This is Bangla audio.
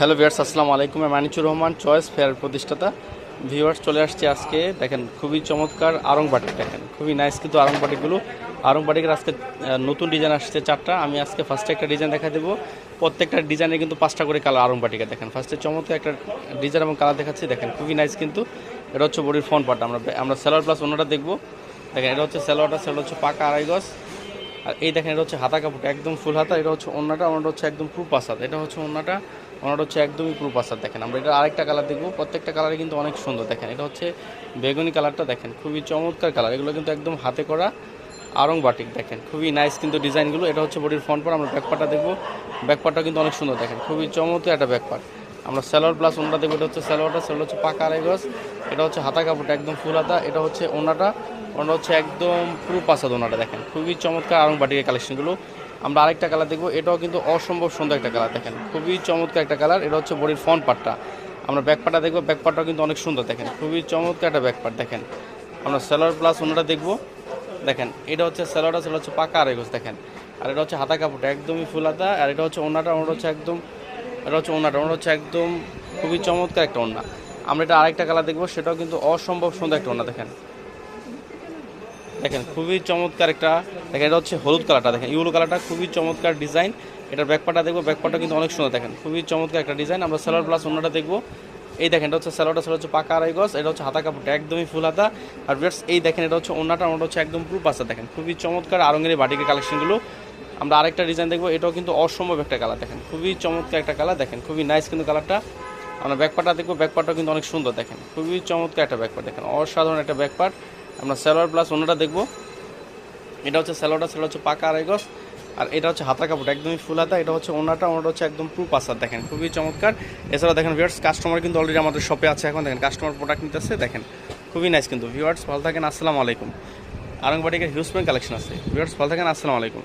হ্যালো ভিউয়ার্স, আসসালামু আলাইকুম। মানিচুর রহমান, চয়েস ফেয়ার প্রতিষ্ঠাতা। ভিউয়ার্স, চলে আসছে আজকে, দেখেন, খুবই চমৎকার আরং বাটিক দেখেন, খুবই নাইস কিন্তু আরং বাটিকগুলো আরং আজকে নতুন ডিজাইন আসছে চারটা। আমি আজকে ফার্স্টে একটা ডিজাইন দেখা দেবো। প্রত্যেকটা ডিজাইনে কিন্তু পাঁচটা করে কালার আরং বাটিকে দেখেন ফার্স্টে চমৎকার একটা ডিজাইন এবং কালার দেখাচ্ছি, দেখেন, খুবই নাইস কিন্তু। এটা হচ্ছে বডির ফোন পার্ট আমরা আমরা সেলোয়ার প্লাস অন্যটা দেখব। দেখেন, এটা হচ্ছে সেলোয়ারটা সেলোয়ার হচ্ছে পাকা আড়াই গজ। আর এই দেখেন, এটা হচ্ছে হাতা কাপড় একদম ফুল হাতা, এটা হচ্ছে অন্যটা অন্যটা হচ্ছে একদম প্রুফ আসাদ এটা হচ্ছে অন্যটা অন্যটা হচ্ছে একদমই প্রুফ আসাদ দেখেন। আমরা এটা আরেকটা কালার দেখব, প্রত্যেকটা কালারে কিন্তু অনেক সুন্দর, দেখেন। এটা হচ্ছে বেগুনি কালারটা, দেখেন, খুবই চমৎকার কালার। এগুলো কিন্তু একদম হাতে করা আরং বাটিক, দেখেন। খুবই নাইস কিন্তু ডিজাইনগুলো। এটা হচ্ছে বডির ফ্রন্ট পার্ট আমরা ব্যাকপার্টটা দেখব। ব্যাকপার্টটা কিন্তু অনেক সুন্দর, দেখেন। খুবই চমৎকার একটা ব্যাকপার্ট আমরা স্যালোয়ার প্লাস ওনাটা দেখব, এটা হচ্ছে স্যালোয়ারটা সেটা হচ্ছে পাকা আড়াই গজ, এটা হচ্ছে হাতা কাপড়টা, একদম ফুল হাতা, এটা হচ্ছে ওনাটা ওনাটা হচ্ছে একদম পুরো পাসাদ ওনাটা, দেখেন, খুবই চমৎকার আরং বাটিকের কালেকশনগুলো। আমরা আরেকটা কালার দেখব, এটাও কিন্তু অসম্ভব সুন্দর একটা কালার, দেখেন, খুবই চমৎকার একটা কালার, এটা হচ্ছে বডির ফ্রন্ট পার্টটা। আমরা ব্যাক পার্টটা দেখব ব্যাক পার্টটাও কিন্তু অনেক সুন্দর, দেখেন, খুবই চমৎকার একটা ব্যাক পার্ট দেখেন। আমরা স্যালোয়ার প্লাস ওনাটা দেখব, দেখেন, এটা হচ্ছে স্যালোয়ারটা সেটা হচ্ছে পাকা আড়াই গজ, দেখেন, আর এটা হচ্ছে হাতা কাপড়টা, একদমই ফুল হাতা, আর এটা হচ্ছে ওনাটা ওনাটা হচ্ছে একদম এটা হচ্ছে ওনাটা ওনাটা হচ্ছে একদম খুবই চমৎকার একটা ওনা আমরা এটা আরেকটা কালার দেখব, সেটাও কিন্তু অসম্ভব সুন্দর একটা ওনা দেখেন। দেখেন, খুবই চমৎকার একটা, দেখেন, এটা হচ্ছে হলুদ কালারটা দেখেন, ইউলো কালারটা খুবই চমৎকার ডিজাইন এটার ব্যাকপাটা দেখব ব্যাকপাটা কিন্তু অনেক সুন্দর, দেখেন, খুবই চমৎকার একটা ডিজাইন আমরা সেলোয়ার প্লাস অন্যটা দেখব। এই দেখেন, এটা হচ্ছে স্যালোয়ারটা সেটা হচ্ছে পাকা আড়াই গজ, এটা হচ্ছে হাতা কাপড়টা, একদমই ফুল হাতা। আর বেটস এই দেখেন, এটা হচ্ছে ওনাটা ওনাটা হচ্ছে একদম পুরো পাশা দেখেন, খুবই চমৎকার আরঙের এই বাটিকের কালেকশনগুলো আমরা আরেকটা ডিজাইন দেখব, এটাও কিন্তু অসম্ভব একটা কালার দেখেন। খুবই চমৎকার একটা কালার দেখেন, খুবই নাইস কিন্তু কালারটা আমরা ব্যাকপাটা দেখব ব্যাকপাটটাও কিন্তু অনেক সুন্দর, দেখেন। খুবই চমৎকার একটা ব্যাকপাট দেখেন, অসাধারণ একটা ব্যাকপাট আমরা স্যালোয়ার প্লাস অন্যটা দেখব। এটা হচ্ছে স্যালোয়ারটা সেটা হচ্ছে পাকা আড়াই গজ। আর এটা হচ্ছে হাতা কাপড় একদমই ফুল হাতা। এটা হচ্ছে ওনাটা ওনাটা হচ্ছে একদম প্রুফ আসার দেখেন, খুবই চমৎকার। এছাড়া দেখেন ভিউয়ার্স কাস্টমার কিন্তু অলরেডি আমাদের শপে আছে এখন, দেখেন কাস্টমার প্রোডাক্ট নিতেছে, দেখেন, খুবই নাইস কিন্তু। ভিউয়ার্স ভালো থাকেন, আসসালামু আলাইকুম। আরংবাটিকের হিউজ কালেকশন আছে। ভিউয়ার্স ভালো থাকেন, আসসালামু আলাইকুম।